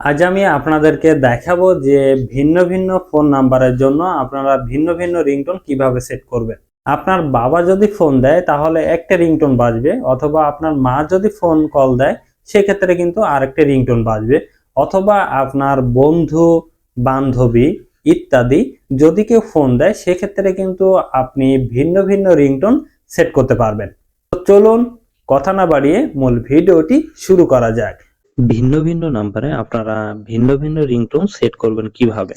আজ আমি আপনাদেরকে দেখাবো যে ভিন্ন ভিন্ন ফোন নাম্বারের জন্য আপনারা ভিন্ন ভিন্ন রিংটোন কীভাবে সেট করবেন। আপনার বাবা যদি ফোন দেয়, তাহলে একটা রিংটোন বাজবে, অথবা আপনার মা যদি ফোন কল দেয়, সেক্ষেত্রে কিন্তু আরেকটা রিংটোন বাজবে, অথবা আপনার বন্ধু, বান্ধবী ইত্যাদি যদি কেউ ফোন দেয়, সেক্ষেত্রে কিন্তু আপনি ভিন্ন ভিন্ন রিংটোন সেট করতে পারবেন। তো চলুন, কথা না বাড়িয়ে মূল ভিডিওটি শুরু করা যাক। ভিন্ন ভিন্ন নাম্বারে আপনারা ভিন্ন ভিন্ন রিংটোন সেট করবেন কীভাবে।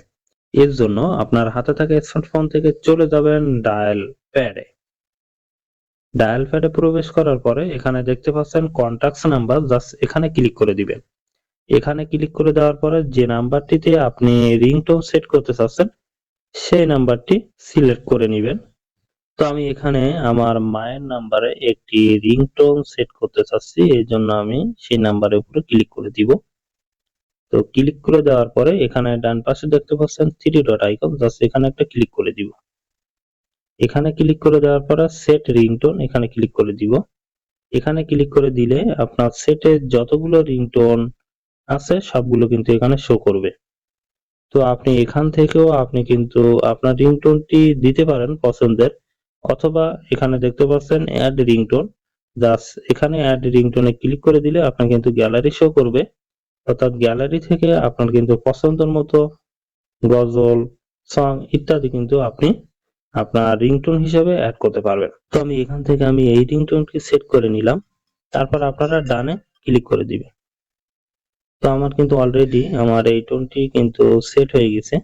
এর জন্য আপনার হাতে থাকা স্মার্টফোন থেকে চলে যাবেন ডায়াল প্যাডে ডায়াল প্যাডে প্রবেশ করার পরে এখানে দেখতে পাচ্ছেন কন্টাক্টস নাম্বার জাস্ট এখানে ক্লিক করে দিবেন। এখানে ক্লিক করে দেওয়ার পরে যে নাম্বারটিতে আপনি রিংটোন সেট করতে চাচ্ছেন, সেই নাম্বারটি সিলেক্ট করে নেবেন। তো আমি এখানে আমার মায়ের নাম্বারে একটি রিংটোন সেট করতে চাচ্ছি, এই জন্য আমি সেই নাম্বারের উপরে ক্লিক করে দিব। তো ক্লিক করে দেওয়ার পরে এখানে ডান পাশে দেখতে পাচ্ছেন থ্রি ডট আইকন জাস্ট এখানে একটা ক্লিক করে দিব। এখানে ক্লিক করে দেওয়ার পরে সেট রিংটোন এখানে ক্লিক করে দিব। এখানে ক্লিক করে দিলে আপনার সেটে যতগুলো রিংটোন আছে, সবগুলো কিন্তু এখানে শো করবে। তো আপনি এখান থেকেও আপনি কিন্তু আপনার রিংটোনটি দিতে পারেন পছন্দের। অথবা এখানে দেখতে পাচ্ছেন অ্যাড রিংটোন জাস্ট এখানে অ্যাড রিংটোনে ক্লিক করে দিলে আপনার কিন্তু গ্যালারি শো করবে। অর্থাৎ গ্যালারি থেকে আপনার কিন্তু পছন্দের মতো গজল সং ইত্যাদি কিন্তু আপনি আপনার রিংটোন হিসেবে অ্যাড করতে পারবেন। তো আমি এখান থেকে আমি এই রিংটোনটি সেট করে নিলাম। তারপর আপনারা ডানে ক্লিক করে দিবেন। তো আমার কিন্তু অলরেডি আমার এই টোনটি কিন্তু সেট হয়ে গেছে।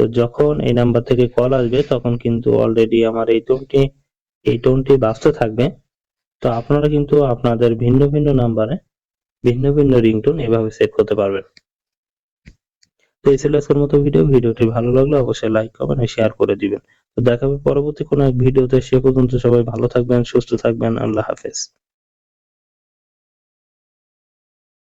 তো যখন এই নাম্বার থেকে কল আসবে, তখন কিন্তু অলরেডি আমার এই টোনটি এই টোনটি বাজতে থাকবে। তো আপনারা কিন্তু আপনাদের ভিন্ন ভিন্ন নাম্বারে ভিন্ন ভিন্ন রিংটোন এভাবে সেট করতে পারবেন। তো এই ছিল আজকের মতো ভিডিও ভিডিওটি ভালো লাগলে অবশ্যই লাইক কমেন্ট শেয়ার করে দিবেন। তো দেখা হবে পরবর্তী কোনো এক ভিডিওতে সে পর্যন্ত সবাই ভালো থাকবেন, সুস্থ থাকবেন। আল্লাহ হাফেজ।